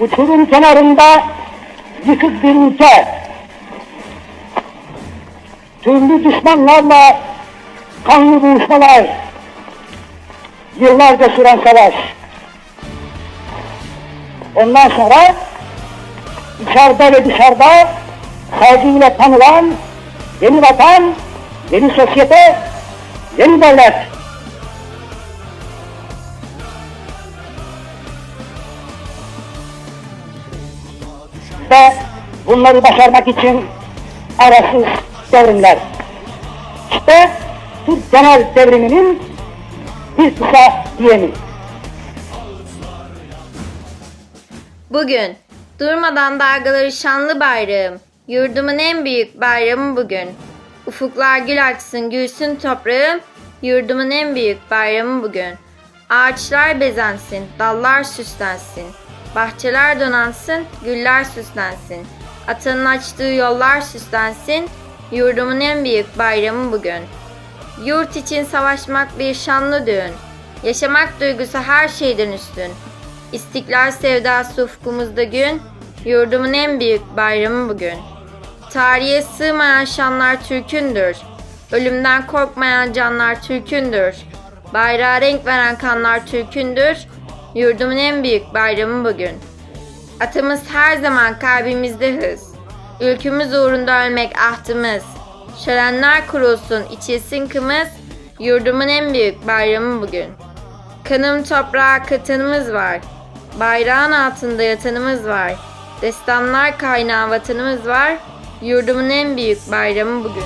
uçurum kenarında yıkık bir ülke. Türlü düşmanlarla kanlı buluşmalar, yıllarca süren savaş. Ondan sonra içeride ve dışarıda saygıyla tanılan yeni vatan, yeni sosyete, yeni devlet. Ve bunları başarmak için arasız devrimler. İşte Türk genel devriminin bir kısa diyemi. Bugün durmadan dalgaları şanlı bayrağım. Yurdumun en büyük bayramı bugün. Ufuklar gül açsın gülsün toprağım. Yurdumun en büyük bayramı bugün. Ağaçlar bezensin, dallar süslensin. Bahçeler donansın, güller süslensin. Atanın açtığı yollar süslensin. Yurdumun en büyük bayramı bugün. Yurt için savaşmak bir şanlı düğün. Yaşamak duygusu her şeyden üstün. İstiklal sevdası ufkumuzda gün, yurdumun en büyük bayramı bugün. Tarihe sığmayan şanlar Türk'ündür. Ölümden korkmayan canlar Türk'ündür. Bayrağa renk veren kanlar Türk'ündür. Yurdumun en büyük bayramı bugün. Atımız her zaman kalbimizde hız. Ülkümüz uğrunda ölmek ahtımız. Şölenler kurulsun, içilsin kımız. Yurdumun en büyük bayramı bugün. Kanım toprağa katanımız var. Bayrağın altında yatanımız var. Destanlar kaynağı vatanımız var. Yurdumun en büyük bayramı bugün.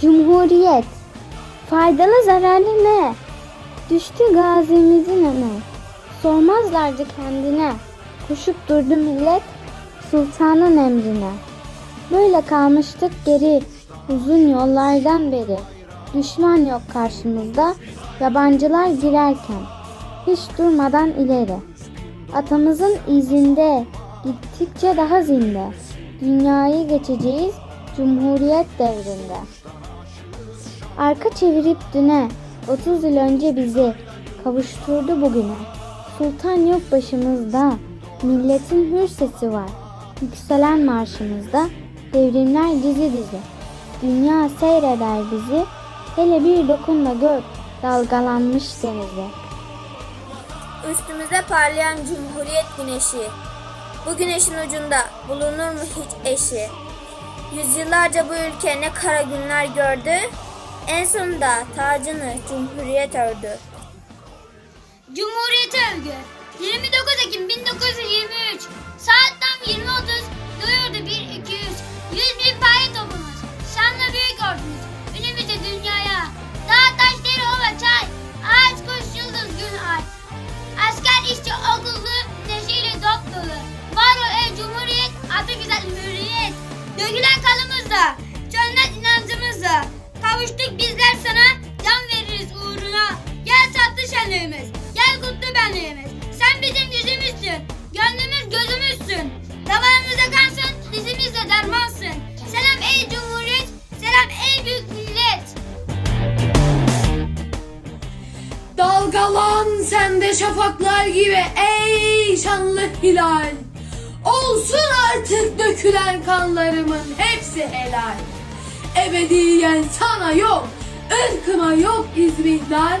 Cumhuriyet. Faydalı zararlı ne? Düştü gazimizin önü Sormazlardı kendine. Koşup durdu millet Sultanın emrine. Böyle kalmıştık geri Uzun yollardan beri. Düşman yok karşımızda Yabancılar girerken. Hiç durmadan ileri. Atamızın izinde Gittikçe daha zinde. Dünyayı geçeceğiz Cumhuriyet devrinde Arka çevirip düne 30 yıl önce bizi kavuşturdu bugüne. Sultan yok başımızda, milletin hür sesi var. Yükselen marşımızda devrimler dizi dizi. Dünya seyreder bizi, hele bir dokun da gör dalgalanmış denizi. Üstümüzde parlayan cumhuriyet güneşi. Bu güneşin ucunda bulunur mu hiç eşi? Yüzyıllarca bu ülke ne kara günler gördü. En sonunda tacını cumhuriyet ördü. Cumhuriyet övgü. 29 Ekim 1923 Saat tam 20.30 Duyurdu 1 200 100 bin paye topumuz Şanlı büyük ordumuz Önümüzde dünyaya. Dağ taş deri ova çay. Ağaç kuş yıldız gün ay. Asker işçi okullu Neşeyle dop dolu. Var o ey cumhuriyet Adı güzel hürriyet. Dökülen kanımızla tatlı şenliğimiz Gel kutlu benliğimiz Sen bizim yüzümüzsün Gönlümüz gözümüzsün Damarımızda kansın Dizimizde dermansın Selam ey cumhuriyet Selam ey büyük millet Dalgalan sen de şafaklar gibi ey şanlı hilal. Olsun artık dökülen kanlarımın hepsi helal. Ebediyen sana yok, ırkıma yok izmihlal.